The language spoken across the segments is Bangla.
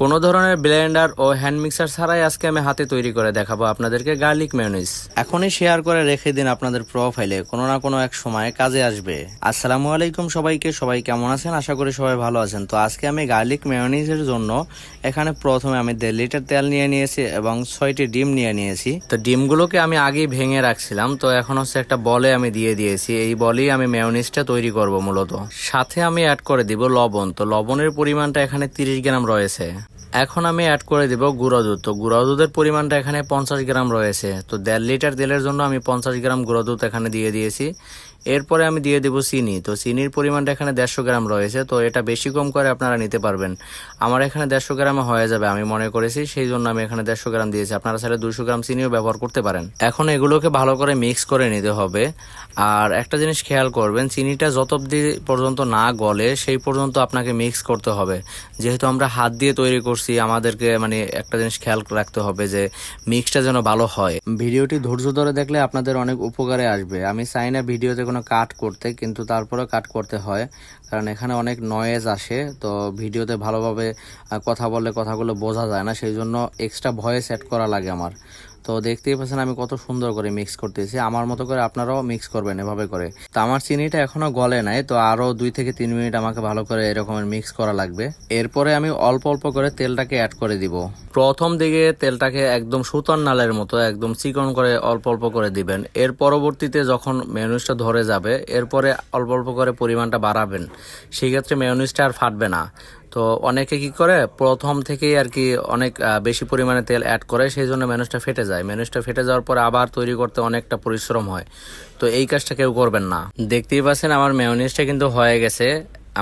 কোনো ধরনের ব্লেন্ডার ও হ্যান্ড মিক্সার ছাড়াই আজকে আমি হাতে তৈরি করে দেখাবো আপনাদেরকে গার্লিক মেয়নিজ। এখনই শেয়ার করে রেখে দিন আপনাদের প্রোফাইলে, কোনো না কোনো এক সময় কাজে আসবে। আসসালামু আলাইকুম সবাইকে, সবাই কেমন আছেন? আশা করি সবাই ভালো আছেন। তো আজকে আমি গার্লিক মেয়নিজের জন্য এখানে প্রথমে আমি দেড় লিটার তেল নিয়ে নিয়েছি এবং ছয়টি ডিম নিয়ে নিয়েছি। তো ডিমগুলোকে আমি আগেই ভেঙে রাখছিলাম, তো এখন হচ্ছে একটা বলে আমি দিয়ে দিয়েছি। এই বলেই আমি মেয়নিজটা তৈরি করব মূলত। সাথে আমি অ্যাড করে দিব লবণ। তো লবণের পরিমাণটা এখানে তিরিশ গ্রাম রয়েছে। এখন আমি অ্যাড করে দিব গুঁড়ো দুধ। তো গুঁড়ো দুধের পরিমাণটা এখানে পঞ্চাশ গ্রাম রয়েছে। তো দেড় লিটার তেলের জন্য আমি পঞ্চাশ গ্রাম গুঁড়ো দুধ এখানে দিয়ে দিয়েছি। এরপরে আমি দিয়ে দেবো চিনি। তো চিনির পরিমাণটা এখানে দেড়শো গ্রাম রয়েছে। তো এটা বেশি কম করে আপনারা নিতে পারবেন। আমার এখানে দেড়শো গ্রামে হয়ে যাবে আমি মনে করেছি। সেই জন্য আমি এখানে দেড়শো গ্রাম দিয়েছি। আপনারা চাইলে দুশো গ্রাম চিনিও ব্যবহার করতে পারেন। এখন এগুলোকে ভালো করে মিক্স করে নিতে হবে। আর একটা জিনিস খেয়াল করবেন, চিনিটা যত অবধি পর্যন্ত না গলে, সেই পর্যন্ত আপনাকে মিক্স করতে হবে। যেহেতু আমরা হাত দিয়ে তৈরি করছি আমাদেরকে মানে একটা জিনিস খেয়াল রাখতে হবে যে মিক্সটা যেন ভালো হয়। ভিডিওটি ধৈর্য ধরে দেখলে আপনাদের অনেক উপকারে আসবে। আমি চাই না ভিডিওতে কোনো কাট করতে, কিন্তু তারপরে কাট করতে হয়, কারণ এখানে অনেক নয়েজ আসে, তো ভিডিওতে ভালোভাবে কথা বললে কথাগুলো বোঝা যায় না, সেই জন্য এক্সট্রা ভয়েস অ্যাড করা লাগে আমার। তো দেখতেই পাচ্ছেন আমি কত সুন্দর করে মিক্স করতেছি। আমার মতো করে আপনারাও মিক্স করবেন এভাবে করে। তো আমার চিনিটা এখনও গলে নাই, তো আরও দুই থেকে তিন মিনিট আমাকে ভালো করে এরকমের মিক্স করা লাগবে। এরপরে আমি অল্প অল্প করে তেলটাকে অ্যাড করে দিব। প্রথম দিকে তেলটাকে একদম সুতার নালের মতো একদম চিকন করে অল্প অল্প করে দিবেন। এর পরবর্তীতে যখন মেয়নিজটা ধরে যাবে, এরপরে অল্প অল্প করে পরিমাণটা বাড়াবেন। সেই ক্ষেত্রে মেয়নিজটা আর ফাটবে না। তো অনেকে কি করে? প্রথম থেকেই আর কি অনেক বেশি পরিমাণে তেল অ্যাড করে সেই জন্য ম্যানুসটা ফেটে যায়। ম্যানুসটা ফেটে যাওয়ার পরে আবার তৈরি করতে অনেকটা পরিশ্রম হয়। তো এই কাজটা কেউ করবেন না। দেখতেই পাচ্ছেন আমার মেয়নিজটা কিন্তু হয়ে গেছে।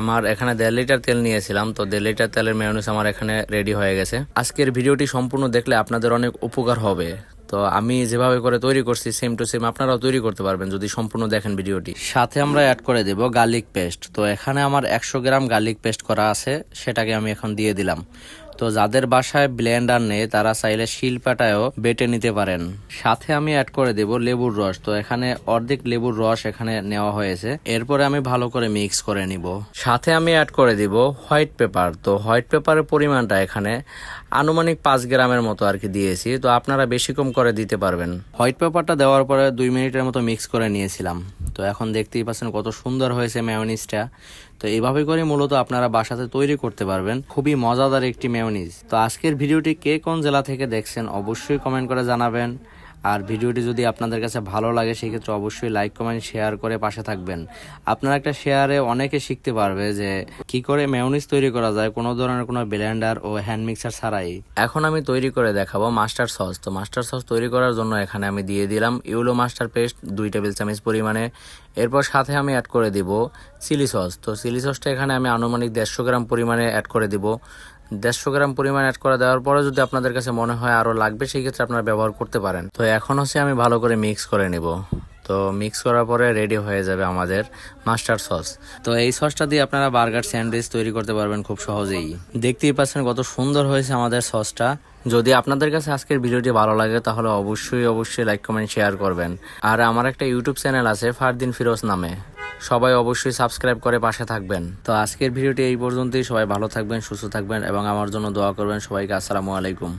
আমার এখানে দেড় লিটার তেল নিয়েছিলাম, তো দেড় লিটার তেলের মেয়নিস আমার এখানে রেডি হয়ে গেছে। আজকের ভিডিওটি সম্পূর্ণ দেখলে আপনাদের অনেক উপকার হবে। তো আমি যেভাবে করে তৈরি করছি সেম টু সেম আপনারাও তৈরি করতে পারবেন যদি সম্পূর্ণ দেখেন ভিডিওটি। সাথে আমরা অ্যাড করে দেব গার্লিক পেস্ট তো এখানে আমার একশো গ্রাম গার্লিক পেস্ট করা আছে, সেটাকে আমি এখন দিয়ে দিলাম। তো যাদের বাসায় ব্লেন্ডার নেই, তারা চাইলে শিলপাটায়ও বেটে নিতে পারেন। সাথে আমি অ্যাড করে দেব লেবুর রস। তো এখানে অর্ধেক লেবুর রস এখানে নেওয়া হয়েছে। এরপরে আমি ভালো করে মিক্স করে নিব। সাথে আমি অ্যাড করে দিব হোয়াইট পেপার তো হোয়াইট পেপারের পরিমাণটা এখানে আনুমানিক পাঁচ গ্রামের মতো আর কি দিয়েছি। তো আপনারা বেশি কম করে দিতে পারবেন। হোয়াইট পেপারটা দেওয়ার পরে দুই মিনিটের মতো মিক্স করে নিয়েছিলাম। তো এখন দেখতেই পাচ্ছেন কত সুন্দর হয়েছে মেয়নিজটা তো এইভাবে করে মূলত আপনারা বাসাতে তৈরি করতে পারবেন। খুবই মজাদার একটি মেয়নিজ তো আজকের ভিডিওটি কে কোন জেলা থেকে দেখছেন অবশ্যই কমেন্ট করে জানাবেন। আর ভিডিওটি যদি আপনাদের কাছে ভালো লাগে, সেক্ষেত্রে অবশ্যই লাইক কমেন্ট শেয়ার করে পাশে থাকবেন। আপনারা একটা শেয়ারে অনেকে শিখতে পারবে যে কি করে মেয়নিজ তৈরি করা যায়, কোনো ধরনের কোনো ব্লেন্ডার ও হ্যান্ড মিক্সার ছাড়াই। এখন আমি তৈরি করে দেখাবো মাস্টার সস তো মাস্টার সস তৈরি করার জন্য এখানে আমি দিয়ে দিলাম ইউলো মাস্টার পেস্ট দুই টেবিল চামচ পরিমাণে। এরপর সাথে আমি অ্যাড করে দিব চিলি সস তো চিলি সসটা এখানে আমি আনুমানিক দেড়শো গ্রাম পরিমাণে অ্যাড করে দিব। দেড়শো গ্রাম পরিমাণ অ্যাড করে দেওয়ার পরে যদি আপনাদের কাছে মনে হয় আরও লাগবে, সেই ক্ষেত্রে আপনারা ব্যবহার করতে পারেন। তো এখন হচ্ছে আমি ভালো করে মিক্স করে নিব। তো মিক্স করার পরে রেডি হয়ে যাবে আমাদের মাস্টার সস তো এই সসটা দিয়ে আপনারা বার্গার স্যান্ডউইচ তৈরি করতে পারবেন খুব সহজেই। দেখতেই পাচ্ছেন কত সুন্দর হয়েছে আমাদের সসটা যদি আপনাদের কাছে আজকের ভিডিওটি ভালো লাগে, তাহলে অবশ্যই অবশ্যই লাইক কমেন্ট শেয়ার করবেন। আর আমার একটা ইউটিউব চ্যানেল আছে, ফারদিন ফিরোজ নামে। সবাই অবশ্যই সাবস্ক্রাইব করে পাশে থাকবেন। তো আজকের ভিডিওটি এই পর্যন্তই। সবাই ভালো থাকবেন, সুস্থ থাকবেন এবং আমার জন্য দোয়া করবেন সবাইকে। আসসালামু আলাইকুম।